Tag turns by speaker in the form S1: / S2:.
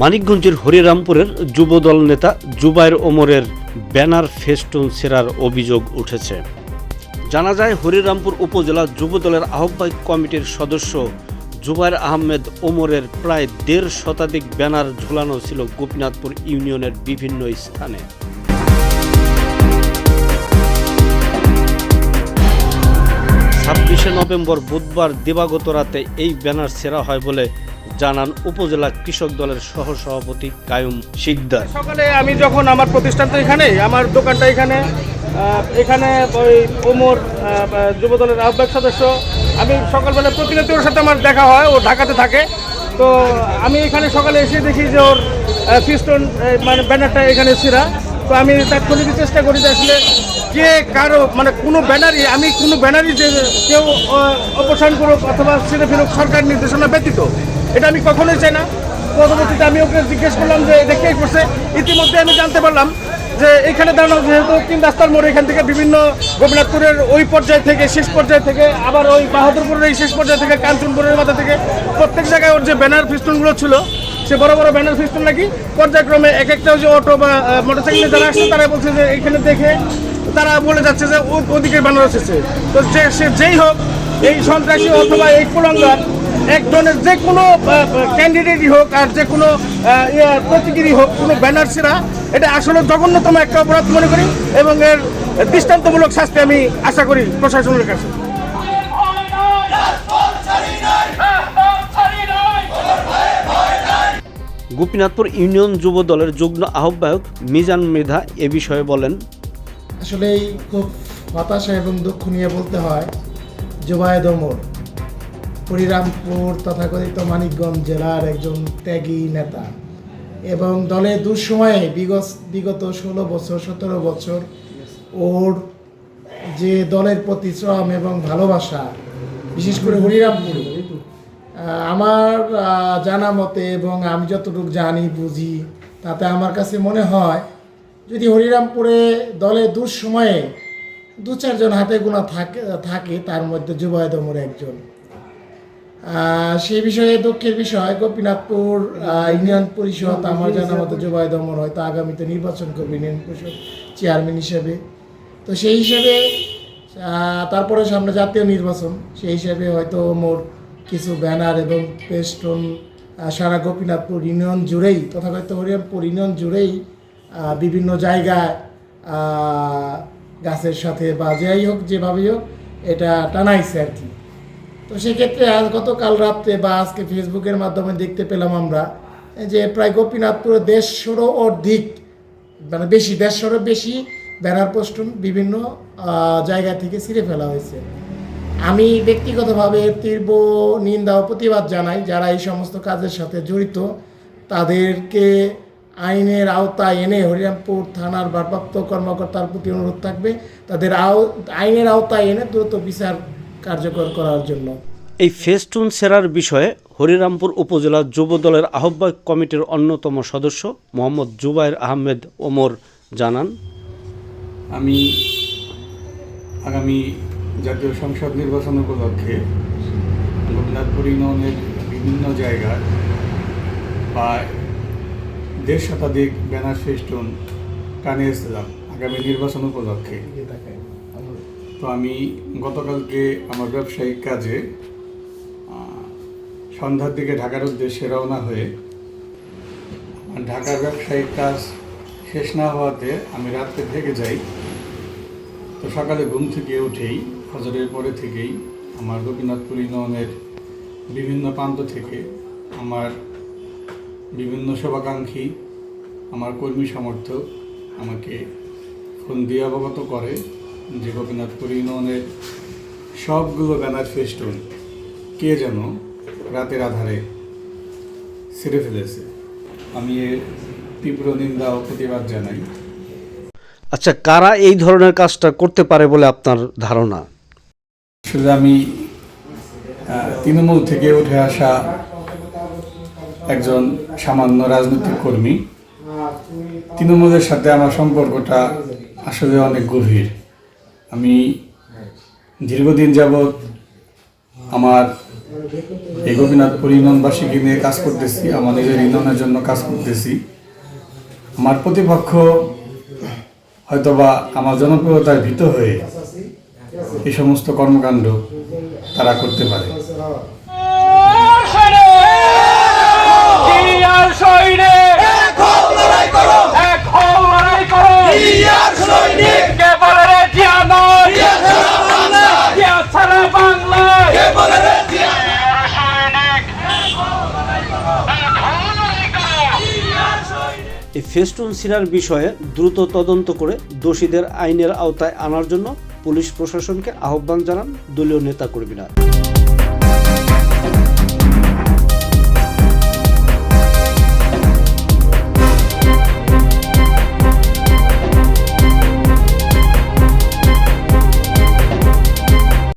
S1: মানিকগঞ্জের হরিরামপুরের যুবদল নেতা জুবাইর ওমরের ব্যানার ফেস্টুন সেরার অভিযোগ উঠেছে। জানা যায় হরিরামপুর উপজেলা যুবদলের আহ্বায়ক কমিটির সদস্য জুবাইর আহমেদ ওমরের প্রায় দেড় শতাধিক ব্যানার ঝুলানো ছিল গোপীনাথপুর ইউনিয়নের বিভিন্ন স্থানে। ছাব্বিশে নভেম্বর বুধবার দিবাগত রাতে এই ব্যানার সেরা হয় বলে জানান উপজেলা কৃষক দলের সহ সভাপতি কায়ুম শিকদার।
S2: সকালে আমি যখন আমার প্রতিষ্ঠান তো এখানে আমার দোকানটা এখানে এখানে ওই ওমর যুব দলের আহ্বায়ক সদস্য, আমি সকালবেলা প্রতিনিয়ত ওর সাথে আমার দেখা হয়, ও ঢাকাতে থাকে। তো আমি এখানে সকালে এসে দেখি যে ওর ফিস্টন মানে ব্যানারটা এখানে ছিঁড়া। তো আমি তাৎক্ষণিক চেষ্টা করি আসলে কে কারও মানে কোনো ব্যানারই, আমি কোনো ব্যানারই যে কেউ অপসারণ করুক অথবা ছেড়ে ফেরুক সরকার নির্দেশনা ব্যতীত, এটা আমি কখনোই চাই না। পরবর্তীতে আমি ওকে জিজ্ঞেস করলাম যে এটা কে করছে, ইতিমধ্যে আমি জানতে পারলাম যে এখানে দাঁড়ানো যেহেতু তিন রাস্তার মোড়, এখান থেকে বিভিন্ন গোপীনাথপুরের ওই পর্যায় থেকে, শেষ পর্যায় থেকে, আবার ওই বাহাদুরপুরের এই শেষ পর্যায় থেকে, কাঞ্চনপুরের মাথা থেকে, প্রত্যেক জায়গায় ওর যে ব্যানার ফিস্টনগুলো ছিল, সে বড় বড় ব্যানার ফিস্টন নাকি পর্যায়ক্রমে এক একটা যে অটো বা মোটরসাইকেলে যারা আসছে, তারা বলছে যে এখানে দেখে তারা বলে যাচ্ছে যে ওদিকে ব্যানার এসেছে। তো যে, সে যেই হোক, এই সন্ত্রাসী অথবা এই কুলঙ্গার এক ধরনের যে কোনো ক্যান্ডিডেটই হোক আর যে কোনো ইয়ে, প্রতীকেরই হোক কোনো ব্যানার ছেড়া এটা আসলে জঘন্যতম একটা অপরাধ মনে করি এবং এর দৃষ্টান্তমূলক শাস্তি আমি আশা করি প্রশাসনের কাছে।
S1: গোপীনাথপুর ইউনিয়ন যুব দলের যুগ্ম আহ্বায়ক মিজান মৃধা এ বিষয়ে বলেন
S3: আসলেই খুব হতাশা এবং দুঃখ নিয়ে বলতে হয় জুবায়েদ ওমর হরিরামপুর তথাকথিত মানিকগঞ্জ জেলার একজন ত্যাগী নেতা। এবং দলের দুঃসময়ে বিগত বিগত ষোলো বছর, সতেরো বছর ওর যে দলের প্রতি শ্রম এবং ভালোবাসা, বিশেষ করে হরিরামপুর আমার জানা মতে এবং আমি যতটুকু জানি, বুঝি, তাতে আমার কাছে মনে হয়, যদি হরিরামপুরে দলে দুঃসময়ে দু চারজন হাতে গোনা থাকে থাকে, তার মধ্যে জুবায়দ ওমর একজন। সেই বিষয়ে দুঃখের বিষয়, গোপীনাথপুর ইউনিয়ন পরিষদ, আমার জানা মতো জুবায়দ ওমর হয়তো আগামীতে নির্বাচন করবে ইউনিয়ন পরিষদ চেয়ারম্যান হিসেবে। তো সেই হিসেবে তারপরে সামনে জাতীয় নির্বাচন, সেই হিসেবে হয়তো ওমর কিছু ব্যানার এবং পেস্টন সারা গোপীনাথপুর ইউনিয়ন জুড়েই, তথাকথিত হরিরামপুর ইউনিয়ন জুড়েই বিভিন্ন জায়গায় গাছের সাথে বা যাই হোক, যেভাবেই হোক, এটা টানাইছে আর কি। তো সেক্ষেত্রে আজ গতকাল রাত্রে বা আজকে ফেসবুকের মাধ্যমে দেখতে পেলাম আমরা যে প্রায় গোপীনাথপুরে দেড়শোরও অধিক মানে বেশি, দেড়শোরও বেশি ব্যানার পোস্টন বিভিন্ন জায়গা থেকে ছিঁড়ে ফেলা হয়েছে। আমি ব্যক্তিগতভাবে তীব্র নিন্দা ও প্রতিবাদ জানাই যারা এই সমস্ত কাজের সাথে জড়িত, তাদেরকে আইনের আওতায় এনে হরিরামপুর থানার ভারপ্রাপ্ত কর্মকর্তার প্রতি অনুরোধ থাকবে। তাদের আও, আইনের আওতায় এনে দ্রুত বিচার কার্যকর করার জন্য।
S1: এই ফেস্টুন সেরার বিষয়ে হরিরামপুর উপজেলা যুব দলের আহ্বায়ক কমিটির অন্যতম সদস্য মোহাম্মদ জুবাইর আহমেদ ওমর জানান
S4: আমি আগামী জাতীয় সংসদ নির্বাচন উপলক্ষে গোপীনাথপুর ইউনিয়নের বিভিন্ন জায়গায় প্রায় দেড় শতাধিক ব্যানার ফেস্টুন টানিয়েছিলাম আগামী নির্বাচন উপলক্ষে। তো আমি গতকালকে আমার ব্যবসায়িক কাজে সন্ধ্যার দিকে ঢাকার উদ্দেশ্যে রওনা হয়ে ঢাকার ব্যবসায়িক কাজ শেষ না হওয়াতে আমি রাত্রে থেকে যাই। তো সকালে ঘুম থেকে উঠেই, ফজরের পরে থেকেই আমার গোপীনাথপুর ইউনিয়নের বিভিন্ন প্রান্ত থেকে আমার বিভিন্ন শুভাকাঙ্ক্ষী, আমার কর্মী সমর্থক আমাকে ফোন দিয়ে অবগত করে। যে গোপীনাথপুর ইউনিয়নের সবগুলো ব্যানার ফেস্টুন কে যেন রাতের আধারে ছেড়ে ফেলেছে। আমি এর তীব্র নিন্দা ও প্রতিবাদ জানাই।
S1: আচ্ছা কারা এই ধরনের কাজটা করতে পারে বলে আপনার ধারণা?
S4: আসলে আমি তৃণমূল থেকে উঠে আসা একজন সামান্য রাজনৈতিক কর্মী। তৃণমূলের সাথে আমার সম্পর্কটা আসলে অনেক গভীর। আমি দীর্ঘদিন যাবৎ আমার এই গোপীনাথপুর ইউনিয়নবাসীকে নিয়ে কাজ করতেছি, আমার নিজের ইউনিয়নের জন্য কাজ করতেছি। আমার প্রতিপক্ষ হয়তোবা আমার জনপ্রিয়তার ভীত হয়ে এই সমস্ত কর্মকাণ্ড তারা করতে পারে।
S5: জিয়ার সৈনিক এক হও লড়াই করো এক হও লড়াই করো জিয়ার সৈনিক কে বলে রে জিয়া নয় জিয়া ছাড়া বাংলা জিয়া ছাড়া বাংলা কে বলে রে জিয়া সৈনিক এক হও লড়াই করো এক হও লড়াই করো জিয়ার সৈনিক
S1: এই ফেস্টুন সিনার বিষয়ে দ্রুত তদন্ত করে দোষীদের আইনের আওতায় আনার জন্য পুলিশ প্রশাসনকে আহ্বান জানান দলীয় নেতাকর্মীরা।